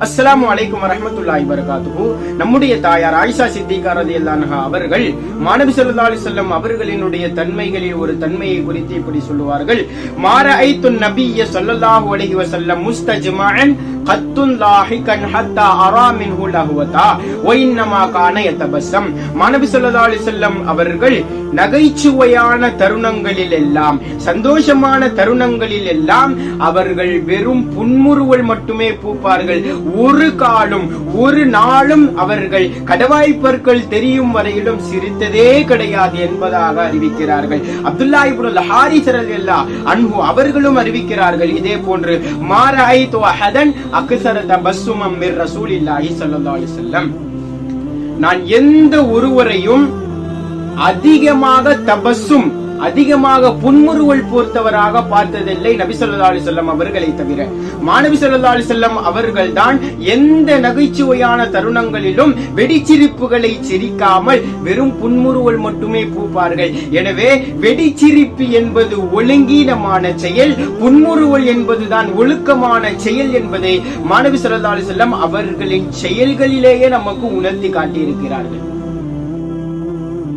அஸ்ஸலாமு அலைக்கும் வரஹ்மத்துல்லாஹி வரகாத்துஹு நம்முடைய தாயார் ஆயிஷா சித்திகா ரலியல்லாஹு அவர்கள் மாணவி ஸல்லல்லாஹு செல்லம் அவர்களினுடைய தன்மைகளில் ஒரு தன்மையை குறித்து இப்படி சொல்லுவார்கள். மாற ஐத்து நபிய சொல்லல்லாஹு அலைஹி வசல்லம் முஸ்தஜ்மஅன் கத்துன் லாஹிகன் ஹத்தா அரா மின்ஹு லஹுவதா. வ கான யதபஸ்ஸம். மாணவி ஸல்லல்லாஹு அலைஹி வஸல்லம் அவர்கள் நகைச்சுவையான தருணங்களில் எல்லாம் சந்தோஷமான தருணங்களில் எல்லாம் அவர்கள் வெறும் புன்முறுவல் மட்டுமே பூப்பார்கள். ஒரு காலும் ஒரு நாளும் அவர்கள் கடவாய்ப்பற்கள் தெரியும் வரையிலும் சிரித்ததே கிடையாது என்பதாக அறிவிக்கிறார்கள். அப்துல்லா இப்னு ஹாரிஸ் ரலியல்லாஹு அன்ஹு அவர்களும் அறிவிக்கிறார்கள் இதே போன்று மாராய் ஐது அக்சர அக்ஸர தபஸ்ஸுமம் மிர் ரசூலில்லாஹி ஸல்லல்லாஹு அலைஹி வஸல்லம். நான் எந்த ஒருவரையும் அதிகமாக தபஸ்ஸும் அதிகமாக புன்முறுவல் போர்த்தவராக பார்த்ததில்லை நபி சொல்லா அலி வஸல்லம் அவர்களை தவிர. மாணவி சொல்லா அலி வஸல்லம் அவர்கள் தான் எந்த நகைச்சுவையான தருணங்களிலும் வெடிச்சிரிப்புகளை சிரிக்காமல் வெறும் புன்முறுவல் மட்டுமே பூப்பார்கள். எனவே வெடிச்சிரிப்பு என்பது ஒழுங்கீனமான செயல் புன்முறுவல் என்பதுதான் ஒழுக்கமான செயல் என்பதை மாணவி சொல்லா அலி வஸல்லம் அவர்களின் செயல்களிலேயே நமக்கு உணர்த்தி காட்டியிருக்கிறார்கள்.